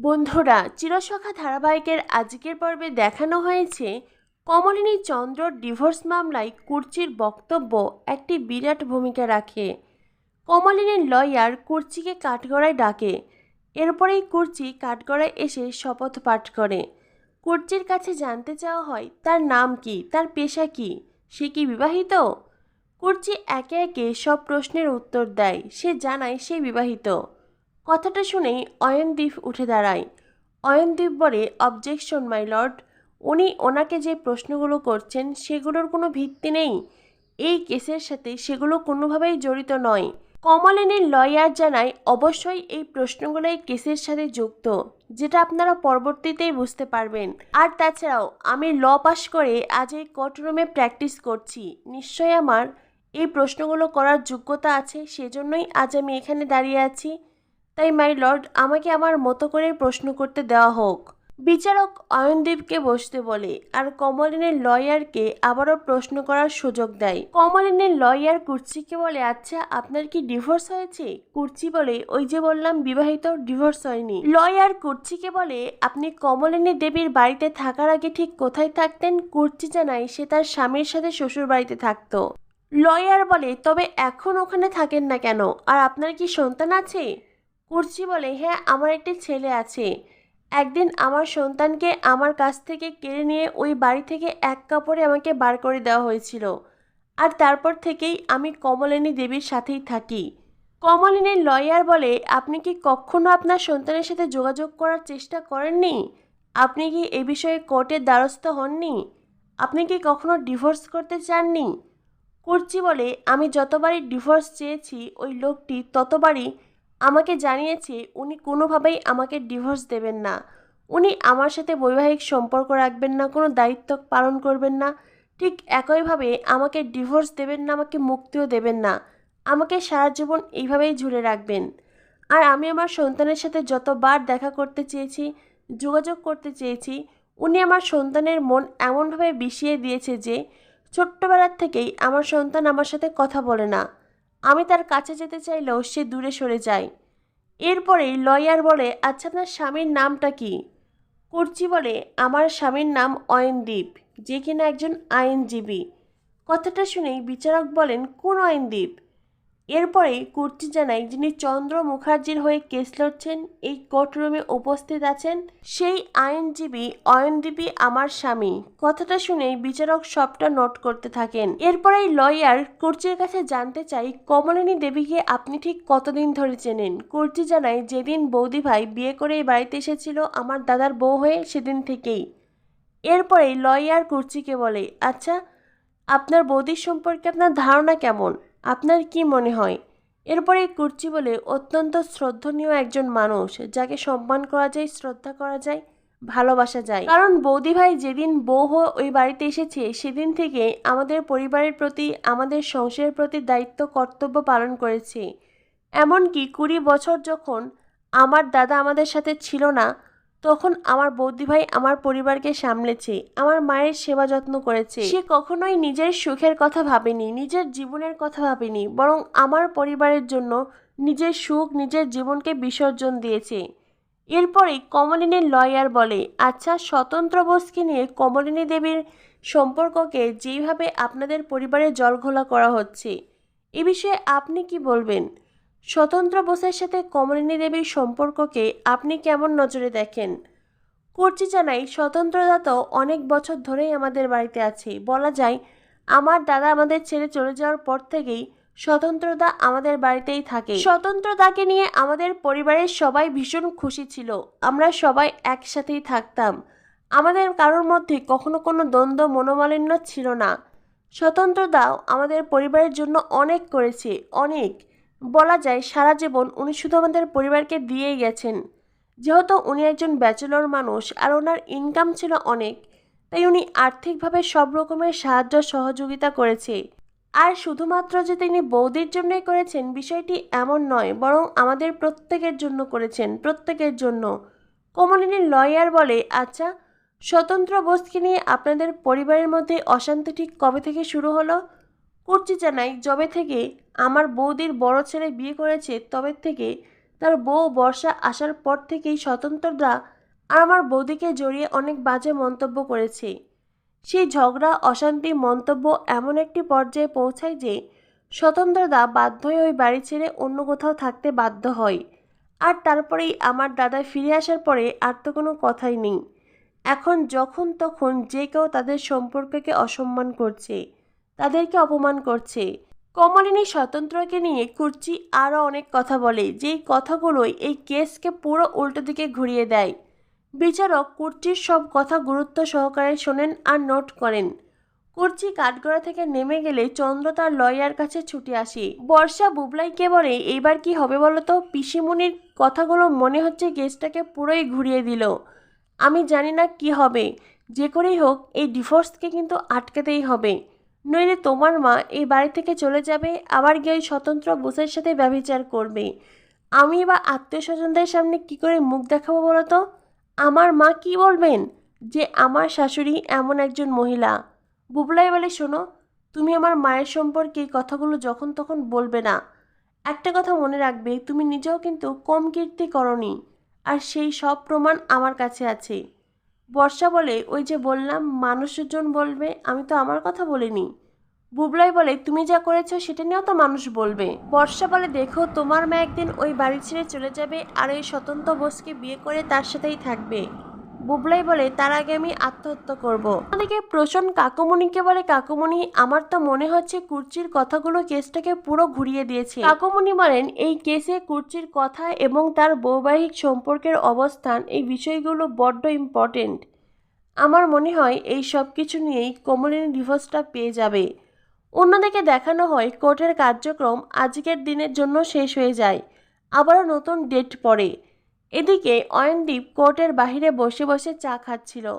বন্ধুরা, চিরসখা ধারাবাহিকের আজকের পর্বে দেখানো হয়েছে কমলিনী চন্দ্র ডিভোর্স মামলায় কুর্চির বক্তব্য একটি বিরাট ভূমিকা রাখে। কমলিনীর লয়ার কুর্চিকে কাঠগড়ায় ডাকে। এরপরেই কুর্চি কাঠগড়ায় এসে শপথ পাঠ করে। কুর্চির কাছে জানতে চাওয়া হয়, তার নাম কি? তার পেশা কি? সে কি বিবাহিত? কুর্চি একে একে সব প্রশ্নের উত্তর দেয়। সে জানায় সে বিবাহিত। কথাটা শুনেই অয়নদীপ উঠে দাঁড়ায়। অয়নদীপ বলে অবজেকশন মাই লর্ড উনি ওনাকে যে প্রশ্নগুলো করছেন, সেগুলোর কোনো ভিত্তি নেই। এই কেসের সাথে সেগুলো কোনোভাবেই জড়িত নয়। কমলেনের লয়ার জানায়, অবশ্যই এই প্রশ্নগুলো এই কেসের সাথে যুক্ত, যেটা আপনারা পরবর্তীতেই বুঝতে পারবেন। আর তাছাড়াও, আমি ল পাশ করে আজ এই কোর্টরুমে প্র্যাকটিস করছি। নিশ্চয়ই আমার এই প্রশ্নগুলো করার যোগ্যতা আছে, সেজন্যই আজ আমি এখানে দাঁড়িয়ে আছি। তাই, মাই লর্ড, আমাকে আমার মতো করে প্রশ্ন করতে দেওয়া হোক। বিচারক অয়নদীপকে বসতে বলে, আর কমলিনের লয়ারকে আবারও প্রশ্ন করার সুযোগ দেয়। কমলিনের লয়ার কুর্চিকে বলে আচ্ছা আপনার কি ডিভোর্স হয়েছে? কুর্চি বলে, ওই যে বললাম, বিবাহিত, ডিভোর্স হয়নি। লয়ার কুর্চিকে বলে, আপনি কমলিনী দেবীর বাড়িতে থাকার আগে ঠিক কোথায় থাকতেন? কুর্চি জানায়, সে তার স্বামীর সাথে শ্বশুর বাড়িতে থাকতো। লয়ার বলে, তবে এখন ওখানে থাকেন না কেন? আর আপনার কি সন্তান আছে? কুর্চি বলে হ্যাঁ আমার একটি ছেলে আছে। একদিন আমার সন্তানকে আমার কাছ থেকে কেড়ে নিয়ে ওই বাড়ি থেকে এক কাপড়ে আমাকে বার করে দেওয়া হয়েছিল। আর তারপর থেকেই আমি কমলিনী দেবীর সাথেই থাকি। কমলিনীর লয়ার বলে, আপনি কি কখনো আপনার সন্তানের সাথে যোগাযোগ করার চেষ্টা করেননি? আপনি কি এ বিষয়ে কোর্টের দ্বারস্থ হননি? আপনি কি কখনো ডিভোর্স করতে চাননি? কুর্চি বলে, আমি যতবারই ডিভোর্স চেয়েছি, ওই লোকটি ততবারই আমাকে জানিয়েছে, উনি কোনোভাবেই আমাকে ডিভোর্স দেবেন না। উনি আমার সাথে বৈবাহিক সম্পর্ক রাখবেন না, কোনো দায়িত্ব পালন করবেন না। ঠিক একইভাবে আমাকে ডিভোর্স দেবেন না, আমাকে মুক্তিও দেবেন না। আমাকে সারা জীবন এইভাবেই ঝুলে রাখবেন। আর আমি আমার সন্তানের সাথে যতবার দেখা করতে চেয়েছি, যোগাযোগ করতে চেয়েছি, উনি আমার সন্তানের মন এমনভাবে বিষিয়ে দিয়েছে যে, ছোট্টবেলার থেকেই আমার সন্তান আমার সাথে কথা বলে না। আমি তার কাছে যেতে চাইলেও সে দূরে সরে যায়। এরপরেই লয়ার বলে আচ্ছা আপনার স্বামীর নামটা কি? কুর্চি বলে, আমার স্বামীর নাম অয়নদীপ, যে কিনা একজন আইনজীবী। কথাটা শুনেই বিচারক বলেন, কোন অয়নদীপ এরপরে কুর্তি জানায় যিনি চন্দ্র মুখার্জির হয়ে কেস লড়ছেন, এই কোর্টরুমে উপস্থিত আছেন সেই আইনজীবী অয়নদীপী আমার স্বামী। কথাটা শুনেই বিচারক সবটা নোট করতে থাকেন। এরপরেই লয়ার কুর্চির কাছে জানতে চাই, কমলিনী দেবীকে আপনি ঠিক কতদিন ধরে চেনেন? কুর্চি জানায় যেদিন বৌদি ভাই বিয়ে করে বাড়িতে এসেছিল, আমার দাদার বউ হয়ে সেদিন থেকেই। এরপরেই লয়ার কুর্চিকে বলে আচ্ছা আপনার বৌদির সম্পর্কে আপনার ধারণা কেমন? আপনার কি মনে হয়? এরপরে কুর্চি বলে অত্যন্ত শ্রদ্ধনীয় একজন মানুষ, যাকে সম্মান করা যায়, শ্রদ্ধা করা যায়, ভালোবাসা যায়। কারণ বৌদি ভাই যেদিন বউ ওই বাড়িতে এসেছে, সেদিন থেকে আমাদের পরিবারের প্রতি, আমাদের সংসারের প্রতি দায়িত্ব, কর্তব্য পালন করেছে। এমনকি কুড়ি বছর যখন আমার দাদা আমাদের সাথে ছিল না তখন আমার বৌদি ভাই আমার পরিবারকে সামলেছে, আমার মায়ের সেবা যত্ন করেছে। সে কখনোই নিজের সুখের কথা ভাবেনি, নিজের জীবনের কথা ভাবেনি, বরং আমার পরিবারের জন্য নিজের সুখ, নিজের জীবনকে বিসর্জন দিয়েছে। এরপরে কমলিনীর লয়ার বলে আচ্ছা স্বতন্ত্র বোসকে নিয়ে কমলিনী দেবীর সম্পর্ককে যেইভাবে আপনাদের পরিবারে জলঘোলা করা হচ্ছে, এ বিষয়ে আপনি কি বলবেন? স্বতন্ত্র বোসের সাথে কমলিনী দেবীর সম্পর্ককে আপনি কেমন নজরে দেখেন? কর্চি জানাই স্বতন্ত্রদা তো অনেক বছর ধরেই আমাদের বাড়িতে আছে। বলা যায়, আমার দাদা আমাদের ছেড়ে চলে যাওয়ার পর থেকেই স্বতন্ত্রদা আমাদের বাড়িতেই থাকে। স্বতন্ত্রদাকে নিয়ে আমাদের পরিবারের সবাই ভীষণ খুশি ছিল। আমরা সবাই একসাথেই থাকতাম। আমাদের কারোর মধ্যে কখনো কোনো দ্বন্দ্ব মনোমালিন্য ছিল না। স্বতন্ত্রদাও আমাদের পরিবারের জন্য অনেক করেছে, অনেক। বলা যায় সারা জীবন উনি শুধু আমাদের পরিবারকে দিয়েই গেছেন। যেহেতু উনি একজন ব্যাচেলর মানুষ আর ওনার ইনকাম ছিল অনেক, তাই উনি আর্থিকভাবে সব রকমের সাহায্য সহযোগিতা করেছে। আর শুধুমাত্র যে তিনি বৌদির জন্যই করেছেন বিষয়টি এমন নয়, বরং আমাদের প্রত্যেকের জন্য করেছেন, প্রত্যেকের জন্য। কমলিনীর লয়ার বলে আচ্ছা স্বতন্ত্র বোসকে নিয়ে আপনাদের পরিবারের মধ্যে অশান্তি ঠিক কবে থেকে শুরু হলো? কুর্চি জানাই যবে থেকে আমার বৌদির বড় ছেলে বিয়ে করেছে, তবে থেকে তার বউ বর্ষা আসার পর থেকেই স্বতন্ত্রদা আর আমার বৌদিকে জড়িয়ে অনেক বাজে মন্তব্য করেছে। সেই ঝগড়া, অশান্তি মন্তব্য এমন একটি পর্যায়ে পৌঁছায় যে স্বতন্ত্রদা বাধ্য হয়ে ওই বাড়ি ছেড়ে অন্য কোথাও থাকতে বাধ্য হয়। আর তারপরেই আমার দাদা ফিরে আসার পরে আর তো কোনো কথাই নেই। এখন যখন তখন যে কেউ তাদের সম্পর্ককে অসম্মান করছে। তাদেরকে অপমান করছে। কমলিনী স্বতন্ত্রকে নিয়ে কুর্চি আরও অনেক কথা বলে, যেই কথাগুলোই এই কেসকে পুরো উল্টো দিকে ঘুরিয়ে দেয়। বিচারক কুর্চির সব কথা গুরুত্ব সহকারে শোনেন আর নোট করেন। কুর্চি কাঠগড়া থেকে নেমে গেলে চন্দ্র তার লয়ার কাছে ছুটে আসে। বর্ষা বুবলাইকে বলে, এইবার কি হবে বলো তো? পিসিমণির কথাগুলো মনে হচ্ছে কেসটাকে পুরোই ঘুরিয়ে দিল। আমি জানি না কি হবে। যে করেই হোক, এই ডিভোর্সকে কিন্তু আটকাতেই হবে। নইলে তোমার মা এই বাড়ি থেকে চলে যাবে, আবার গিয়ে ওই স্বতন্ত্র বোসের সাথে ব্যবচার করবে। আমি বা আত্মীয় স্বজনদের সামনে কি করে মুখ দেখাবো বলো তো? আমার মা কি বলবেন যে আমার শাশুড়ি এমন একজন মহিলা? বুবলাই বলে, শোনো, তুমি আমার মায়ের সম্পর্কে এই কথাগুলো যখন তখন বলবে না। একটা কথা মনে রাখবে, তুমি নিজেও কিন্তু কম কীর্তি করনি, আর সেই সব প্রমাণ আমার কাছে আছে। বর্ষা বলে, ওই যে বললাম, মানুষজন বলবে, আমি তো আমার কথা বলিনি। বুবলাই বলে, তুমি যা করেছ, সেটা নিয়েও তো মানুষ বলবে। বর্ষা বলে, দেখো, তোমার মা একদিন ওই বাড়ি ছেড়ে চলে যাবে আর ওই স্বতন্ত্র বোসকে বিয়ে করে তার সাথেই থাকবে। বুবলাই বলে, তার আগে আমি আত্মহত্যা করব। অনেকে প্রসন কাকুমণিকে বলে, কাকুমণি, আমার তো মনে হচ্ছে কুর্চির কথাগুলো কেসটাকে পুরো ঘুরিয়ে দিয়েছে। কাকুমণি বলেন, এই কেসে কুর্চির কথা এবং তার বৈবাহিক সম্পর্কের অবস্থান, এই বিষয়গুলো বড্ড ইম্পর্টেন্ট আমার মনে হয় এই সব কিছু নিয়েই কমলিনী ডিভোর্সটা পেয়ে যাবে। অন্যদিকে দেখানো হয়, কোর্টের কার্যক্রম আজকের দিনের জন্য শেষ হয়ে যায়। আবারও নতুন ডেট পড়ে। এদিকে অয়নদীপ কোর্টের বাহিরে বসে বসে চা খাচ্ছিল।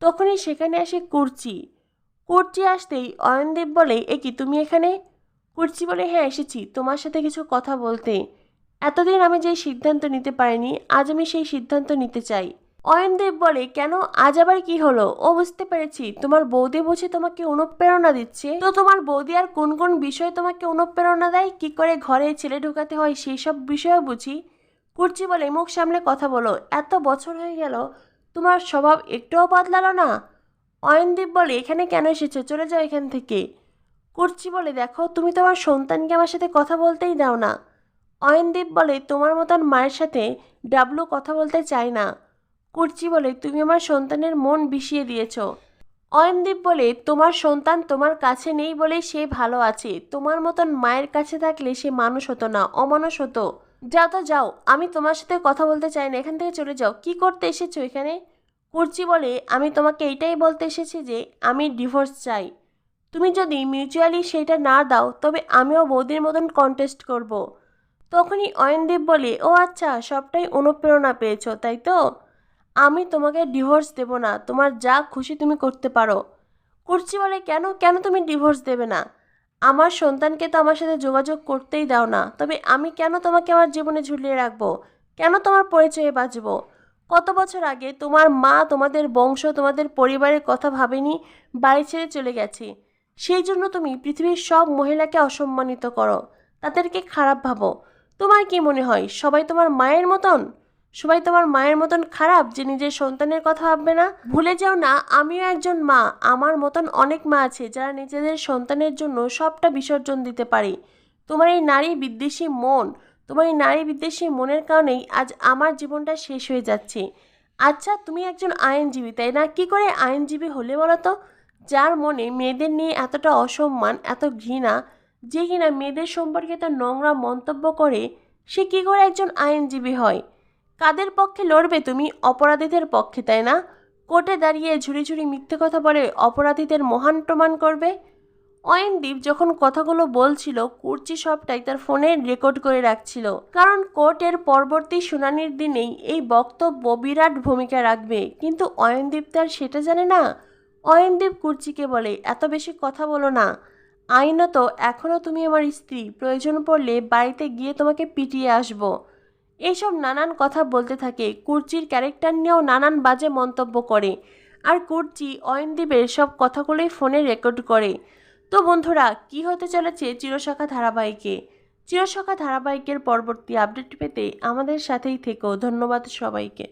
তখনই সেখানে আসে কুর্চি। কুর্চি আসতেই অয়নদীপ বলে, এ কি, তুমি এখানে? কুর্চি বলে হ্যাঁ এসেছি। তোমার সাথে কিছু কথা বলতে। এতদিন আমি যেই সিদ্ধান্ত নিতে পারিনি, আজ আমি সেই সিদ্ধান্ত নিতে চাই। অয়নদেব বলে, কেন? আজ আবার কি হলো? ও বুঝতে পেরেছি। তোমার বৌদি বুঝি তোমাকে অনুপ্রেরণা দিচ্ছে। তো তোমার বৌদি আর কোন কোন বিষয়ে তোমাকে অনুপ্রেরণা দেয়? কি করে ঘরে ছেলে ঢুকাতে হয় সেই সব বিষয়ে বুঝি। কুর্চি বলে মুখ সামলে কথা বলো। এত বছর হয়ে গেল, তোমার স্বভাব একটুও বদলালো না। অয়নদীপ বলে, এখানে কেন এসেছ? চলে যাও এখান থেকে। কুর্চি বলে, দেখো, তুমি তোমার সন্তানকে আমার সাথে কথা বলতেই দাও না। অয়নদীপ বলে, তোমার মতন মায়ের সাথে ডাবলু কথা বলতে চায় না। কুর্চি বলে, তুমি আমার সন্তানের মন বিষিয়ে দিয়েছ। অয়নদীপ বলে, তোমার সন্তান তোমার কাছে নেই বলে সে ভালো আছে। তোমার মতন মায়ের কাছে থাকলে সে মানুষ হতো না, অমানুষ হতো। যাও তো, যাও। আমি তোমার সাথে কথা বলতে চাই না, এখান থেকে চলে যাও। কি করতে এসেছ এখানে? কুর্চি বলে, আমি তোমাকে এইটাই বলতে এসেছি যে, আমি ডিভোর্স চাই। তুমি যদি মিউচুয়ালি সেটা না দাও, তবে আমিও বৌদির মতন কন্টেস্ট করব। তখনই অয়নদীপ বলে, ও আচ্ছা সবটাই অনুপ্রেরণা পেয়েছ, তাই তো? আমি তোমাকে ডিভোর্স দেব না, তোমার যা খুশি তুমি করতে পারো। কুর্চি বলে, কেন? কেন তুমি ডিভোর্স দেবে না? আমার সন্তানকে তো আমার সাথে যোগাযোগ করতেই দাও না, তবে আমি কেন তোমাকে আমার জীবনে ঝুলিয়ে রাখব? কেন তোমার পরিচয়ে বাঁচব? কত বছর আগে তোমার মা তোমাদের বংশ, তোমাদের পরিবারের কথা ভাবেনি, বাড়ি ছেড়ে চলে গেছে। সেই জন্য তুমি পৃথিবীর সব মহিলাকে অসম্মানিত করো, তাদেরকে খারাপ ভাবো। তোমার কি মনে হয়, সবাই তোমার মায়ের মতন? সবাই তোমার মায়ের মতন খারাপ যে নিজের সন্তানের কথা ভাববে না? ভুলে যাও না, আমিও একজন মা। আমার মতন অনেক মা আছে যারা নিজেদের সন্তানের জন্য সবটা বিসর্জন দিতে পারে। তোমার এই নারী বিদ্বেষী মন, তোমার এই নারী বিদ্বেষী মনের কারণেই আজ আমার জীবনটা শেষ হয়ে যাচ্ছে। আচ্ছা তুমি একজন আইনজীবী, তাই না? কি করে আইনজীবী হলে বলো তো? যার মনে মেয়েদের নিয়ে এতটা অসম্মান, এত ঘৃণা, যে কিনা মেয়েদের সম্পর্কে এত নোংরা মন্তব্য করে, সে কী করে একজন আইনজীবী হয়? কাদের পক্ষে লড়বে তুমি? অপরাধীদের পক্ষে, তাই না? কোর্টে দাঁড়িয়ে ঝুড়ি ঝুড়ি মিথ্যে কথা বলে অপরাধীদের মহান প্রমাণ করবে? অয়নদীপ যখন কথাগুলো বলছিল, কুর্চি সবটাই তার ফোনে রেকর্ড করে রাখছিল। কারণ কোর্টের পরবর্তী শুনানির দিনেই এই বক্তব্য বিরাট ভূমিকা রাখবে। কিন্তু অয়নদীপ তার সেটা জানে না। অয়নদীপ কুর্চিকে বলে, এত বেশি কথা বলো না। আইনত এখনও তুমি আমার স্ত্রী। প্রয়োজন পড়লে বাড়িতে গিয়ে তোমাকে পিটিয়ে আসব। এইসব নানান কথা বলতে থাকে। কুর্চির ক্যারেক্টার নিয়েও নানান বাজে মন্তব্য করে। আর কুর্চি, অয়নদীপের সব কথাগুলোই ফোনে রেকর্ড করে। তো বন্ধুরা, কি হতে চলেছে চিরশাখা ধারাবাহিকে? চিরশাখা ধারাবাহিকের পরবর্তী আপডেট পেতে আমাদের সাথেই থেকো। ধন্যবাদ সবাইকে।